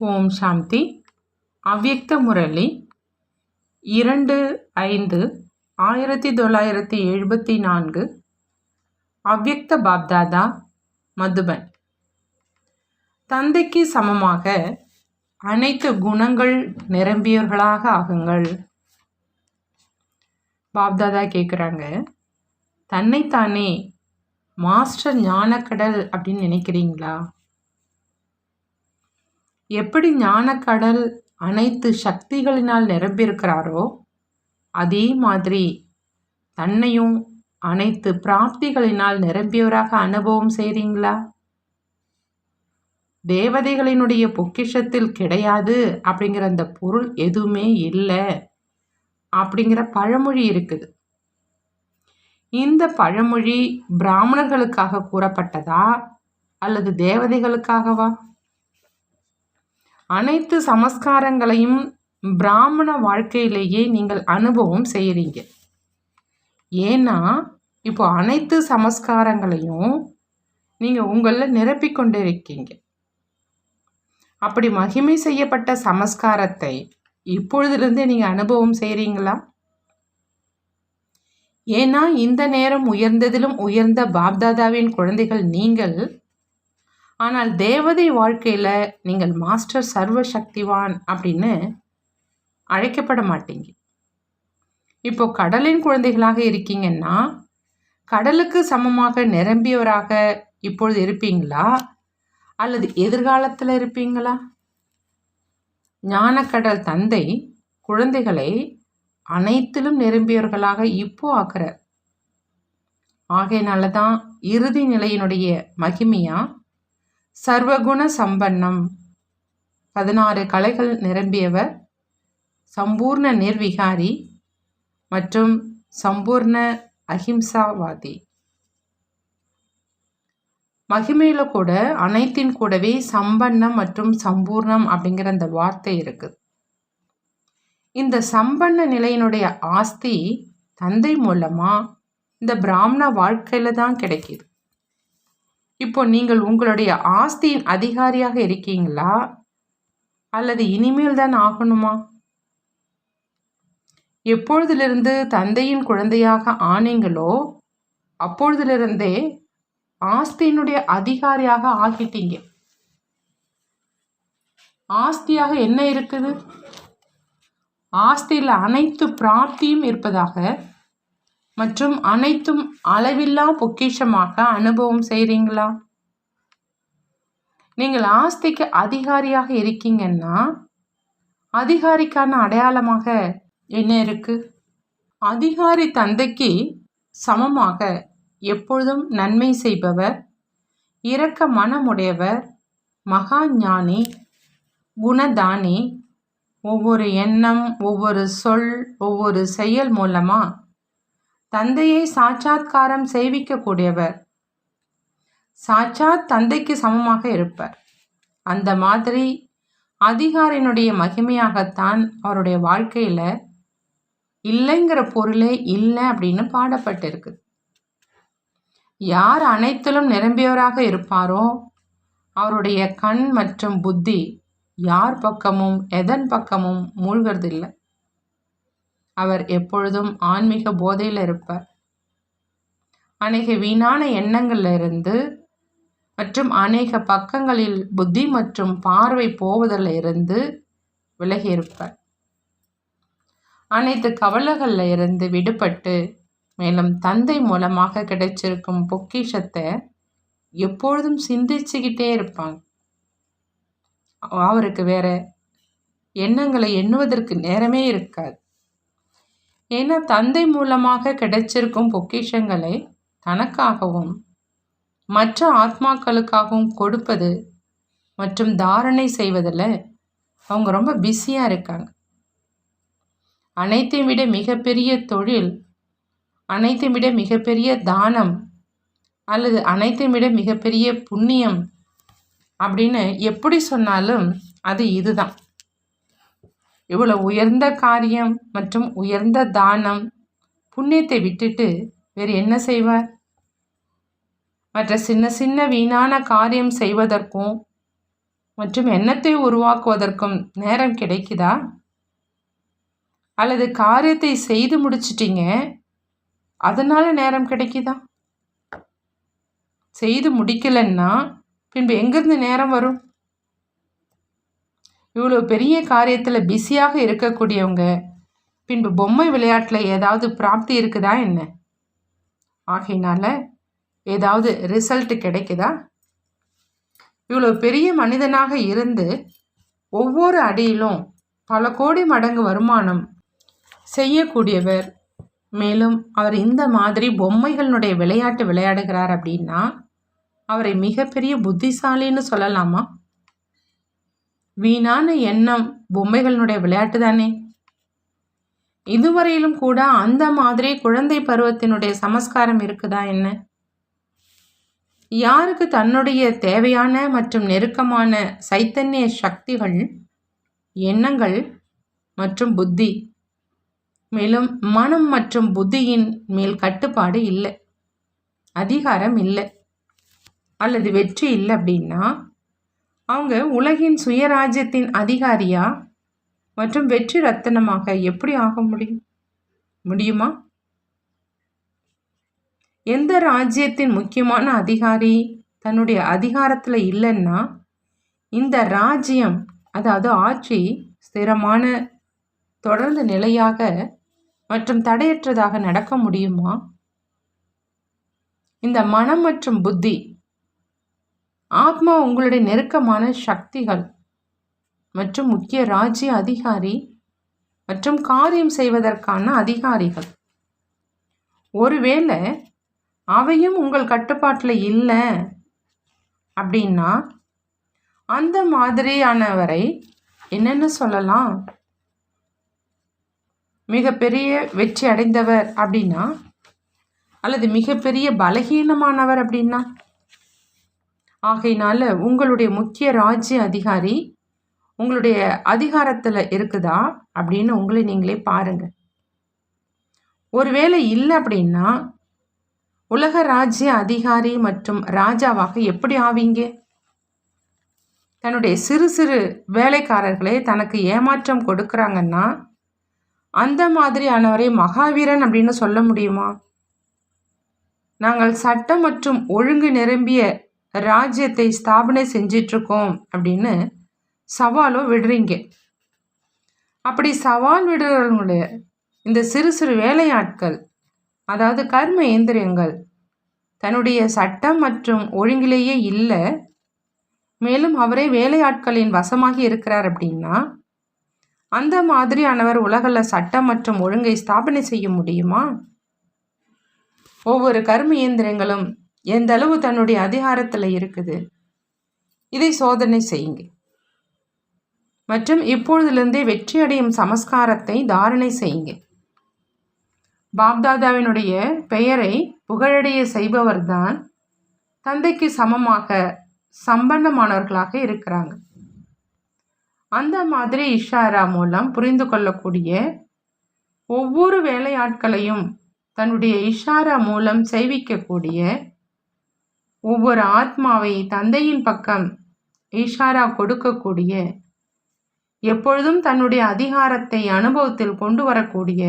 ஓம் சாந்தி. அவ்யக்த முரளி. இரண்டு ஐந்து ஆயிரத்தி தொள்ளாயிரத்தி எழுபத்தி நான்கு. அவ்யக்த பாப்தாதா மதுபன். தந்தைக்கு சமமாக அனைத்து குணங்கள் நிரம்பியவர்களாக ஆகுங்கள். பாப்தாதா கேட்குறாங்க தன்னைத்தானே மாஸ்டர் ஞானக்கடல் அப்படின்னு நினைக்கிறீங்களா? எப்படி ஞானக்கடல் அனைத்து சக்திகளினால் நிரம்பியிருக்கிறாரோ அதே மாதிரி தன்னையும் அனைத்து பிராப்திகளினால் நிரம்பியவராக அனுபவம் செய்கிறீங்களா தேவதைகளினுடைய பொக்கிஷத்தில் கிடையாது அப்படிங்கிற அந்த பொருள் எதுவுமே இல்லை அப்படிங்கிற பழமொழி இருக்குது. இந்த பழமொழி பிராமணர்களுக்காக கூறப்பட்டதா அல்லது தேவதைகளுக்காகவா? அனைத்து சமஸ்காரங்களையும் பிராமண வாழ்க்கையிலேயே நீங்கள் அனுபவம் செய்கிறீங்க. ஏன்னா இப்போ அனைத்து சமஸ்காரங்களையும் நீங்கள் உங்களில் நிரப்பிக்கொண்டு இருக்கீங்க. அப்படி மகிமை செய்யப்பட்ட சமஸ்காரத்தை இப்பொழுதுலேருந்தே நீங்கள் அனுபவம் செய்கிறீங்களா? ஏன்னா இந்த நேரம் உயர்ந்ததிலும் உயர்ந்த பாப்தாதாவின் குழந்தைகள் நீங்கள் ஆனால் தேவதை வாழ்க்கையில் நீங்கள் மாஸ்டர் சர்வ சக்திவான் அப்படின்னு அழைக்கப்பட மாட்டீங்க. இப்போ கடலின் குழந்தைகளாக இருக்கீங்கன்னா கடலுக்கு சமமாக நிரம்பியவராக இப்பொழுது இருப்பீங்களா? அல்லது எதிர்காலத்தில் இருப்பீங்களா? ஞானக்கடல் தந்தை குழந்தைகளை அனைத்திலும் நிரம்பியவர்களாக இப்போ ஆக்குறார். ஆகையினால தான் இறுதி நிலையினுடைய மகிமையாக சர்வகுண சம்பன்னம். பதினாறு கலைகள் நிரம்பியவர். சம்பூர்ண நிர்விகாரி மற்றும் சம்பூர்ண அஹிம்சாவாதி. மகிமையில் கூட அனைத்தின் கூடவே சம்பன்னம் மற்றும் சம்பூர்ணம் அப்படிங்கிற அந்த வார்த்தை இருக்குது இந்த சம்பன்ன நிலையினுடைய ஆஸ்தி தந்தை மூலமாக இந்த பிராமண வாழ்க்கையில் தான் கிடைக்கிது. இப்போ நீங்கள் உங்களுடைய ஆஸ்தியின் அதிகாரியாக இருக்கீங்களா? அல்லது இனிமேல் தான் ஆகணுமா? எப்பொழுதிலிருந்து தந்தையின் குழந்தையாக ஆனீங்களோ அப்பொழுதிலிருந்தே ஆஸ்தியினுடைய அதிகாரியாக ஆகிட்டீங்க. ஆஸ்தியாக என்ன இருக்குது? ஆஸ்தியில் அனைத்து பிராப்தியும் இருப்பதாக மற்றும் அனைத்தும் அளவில்லா பொக்கிஷமாக அனுபவம் செய்கிறீங்களா நீங்கள் ஆஸ்திக்கு அதிகாரியாக இருக்கீங்கன்னா அதிகாரிக்கான அடையாளமாக என்ன இருக்கு? அதிகாரி தந்தைக்கு சமமாக எப்பொழுதும் நன்மை செய்பவர் இரக்க மனமுடையவர் மகா ஞானி குணதானி. ஒவ்வொரு எண்ணம் ஒவ்வொரு சொல் ஒவ்வொரு செயல் மூலமாக தந்தையை சாட்சாத்காரம் செய்விக்கக்கூடியவர். சாட்சாத் தந்தைக்கு சமமாக இருப்பார். அந்த மாதிரி அதிகாரினுடைய மகிமையாகத்தான் அவருடைய வாழ்க்கையில் இல்லைங்கிற பொருளே இல்லை அப்படின்னு பாடப்பட்டிருக்கு. யார் அனைத்திலும் நிரம்பியவராக இருப்பாரோ அவருடைய கண் மற்றும் புத்தி யார் பக்கமும் எதன் பக்கமும் மூழ்கிறதில்லை. அவர் எப்பொழுதும் ஆன்மீக போதையில் இருப்பார். அநேக வீணான எண்ணங்களிலிருந்து மற்றும் அநேக பக்கங்களில் புத்தி மற்றும் பார்வை போவதில் இருந்து விலகி இருப்பார். அனைத்து கவலைகளில் இருந்து விடுபட்டு மேலும் தந்தை மூலமாக கிடைச்சிருக்கும் பொக்கிஷத்தை எப்பொழுதும் சிந்திச்சுக்கிட்டே இருப்பாங்க. அவருக்கு வேற எண்ணங்களை எண்ணுவதற்கு நேரமே இருக்காது. ஏன்னா தந்தை மூலமாக கிடைச்சிருக்கும் பொக்கிஷங்களை தனக்காகவும் மற்ற ஆத்மாக்களுக்காகவும் கொடுப்பது மற்றும் தாரணை செய்வதில் அவங்க ரொம்ப பிஸியாக இருக்காங்க. அனைத்தையும் விட மிகப்பெரிய தொழில் அனைத்தையும் விட மிகப்பெரிய தானம் அல்லது அனைத்தையும் விட மிகப்பெரிய புண்ணியம் அப்படின்னு எப்படி சொன்னாலும் அது இதுதான். இவ்வளோ உயர்ந்த காரியம் மற்றும் உயர்ந்த தானம் புண்ணியத்தை விட்டுட்டு வேறு என்ன செய்வார்? மற்ற சின்ன சின்ன வீணான காரியம் செய்வதற்கும் மற்றும் எண்ணத்தை உருவாக்குவதற்கும் நேரம் கிடைக்குதா? அல்லது காரியத்தை செய்து முடிச்சிட்டிங்க அதனால் நேரம் கிடைக்குதா? செய்து முடிக்கலன்னா பின்பு எங்கேருந்து நேரம் வரும்? இவ்வளோ பெரிய காரியத்தில் பிஸியாக இருக்கக்கூடியவங்க பின்பு பொம்மை விளையாட்டில் ஏதாவது பிராப்தி இருக்குதா என்ன? ஆகையினால ஏதாவது ரிசல்ட் கிடைக்குதா? இவ்வளோ பெரிய மனிதனாக இருந்து ஒவ்வொரு அடியிலும் பல கோடி மடங்கு வருமானம் செய்யக்கூடியவர் மேலும் அவர் இந்த மாதிரி பொம்மைகளினுடைய விளையாட்டு விளையாடுகிறார் அப்படின்னா அவரை மிகப்பெரிய புத்திசாலின்னு சொல்லலாமா? வீணான எண்ணம் பொம்மைகளினுடைய விளையாட்டு தானே? இதுவரையிலும் கூட அந்த மாதிரி குழந்தை பருவத்தினுடைய சமஸ்காரம் இருக்குதா என்ன? யாருக்கு தன்னுடைய தேவையான மற்றும் நெருக்கமான சைத்தன்ய சக்திகள் எண்ணங்கள் மற்றும் புத்தி? மேலும் மனம் மற்றும் புத்தியின் மேல் கட்டுப்பாடு இல்லை. அதிகாரம் இல்லை. அல்லது வெற்றி இல்லை அப்படின்னா அவங்க உலகின் சுயராஜ்யத்தின் அதிகாரியா? மற்றும் வெற்றி ரத்தனமாக எப்படி ஆக முடியும்? முடியுமா? எந்த ராஜ்யத்தின் முக்கியமான அதிகாரி தன்னுடைய அதிகாரத்தில் இல்லைன்னா இந்த ராஜ்யம் அதாவது ஆட்சி ஸ்திரமான தொடர்ந்து நிலையாக மற்றும் தடையற்றதாக நடக்க முடியுமா? இந்த மனம் மற்றும் புத்தி ஆத்மா உங்களுடைய நெருக்கமான சக்திகள் மற்றும் முக்கிய ராஜ்ய அதிகாரி மற்றும் காரியம் செய்வதற்கான அதிகாரிகள். ஒருவேளை அவையும் உங்கள் கட்டுப்பாட்டில் இல்லை அப்படின்னா அந்த மாதிரியானவரை என்னென்ன சொல்லலாம்? மிகப்பெரிய வெற்றி அடைந்தவர் அப்படின்னா அல்லது மிகப்பெரிய பலகீனமானவர் அப்படின்னா? ஆகையினால உங்களுடைய முக்கிய ராஜ்ய அதிகாரி உங்களுடைய அதிகாரத்தில் இருக்குதா அப்படின்னு உங்களை நீங்களே பாருங்கள் ஒருவேளை இல்லை அப்படின்னா உலக ராஜ்ய அதிகாரி மற்றும் ராஜாவாக எப்படி ஆவீங்க? தன்னுடைய சிறு சிறு வேலைக்காரர்களே தனக்கு ஏமாற்றம் கொடுக்குறாங்கன்னா அந்த மாதிரியானவரை மகாவீரன் அப்படின்னு சொல்ல முடியுமா? நாங்கள் சட்டம் மற்றும் ஒழுங்கு நிரம்பிய ராஜ்யத்தை ஸ்தாபனை செஞ்சிட்ருக்கோம் அப்படின்னு சவாலோ விடுறீங்க. அப்படி சவால் விடுறவங்களுடைய இந்த சிறு சிறு வேலையாட்கள் அதாவது கர்ம இயந்திரங்கள் தன்னுடைய சட்டம் மற்றும் ஒழுங்கிலேயே இல்லை மேலும் அவரே வேலையாட்களின் வசமாகி இருக்கிறார் அப்படின்னா அந்த மாதிரியானவர் உலகில் சட்டம் மற்றும் ஒழுங்கை ஸ்தாபனை செய்ய முடியுமா? ஒவ்வொரு கர்ம இயந்திரங்களும் எந்த அளவு தன்னுடைய அதிகாரத்தில் இருக்குது? இதை சோதனை செய்யுங்க மற்றும் இப்பொழுதிலிருந்தே வெற்றி அடையும் சமஸ்காரத்தை தாரணை செய்யுங்க பாப்தாதாவினுடைய பெயரை புகழடைய செய்பவர்தான் தந்தைக்கு சமமாக சம்பந்தமானவர்களாக இருக்கிறாங்க. அந்த மாதிரி இஷாரா மூலம் புரிந்து கொள்ளக்கூடிய ஒவ்வொரு வேலையாட்களையும் தன்னுடைய இஷாரா மூலம் செய்விக்கக்கூடிய ஒவ்வொரு ஆத்மாவை தந்தையின் பக்கம் இஷாரா கொடுக்கக்கூடிய எப்பொழுதும் தன்னுடைய அதிகாரத்தை அனுபவத்தில் கொண்டு வரக்கூடிய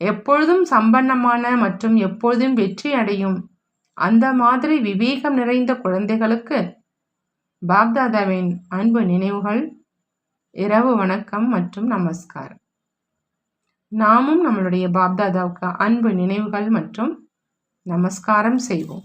எப்பொழுதும் சம்பன்னமான மற்றும் எப்பொழுதும் வெற்றி அடையும் அந்த மாதிரி விவேகம் நிறைந்த குழந்தைகளுக்கு பாப்தாதாவின் அன்பு நினைவுகள் இரவு வணக்கம் மற்றும் நமஸ்காரம். நாமும் நம்மளுடைய பாப்தாதாவுக்கு அன்பு நினைவுகள் மற்றும் நமஸ்காரம் செய்வோம்.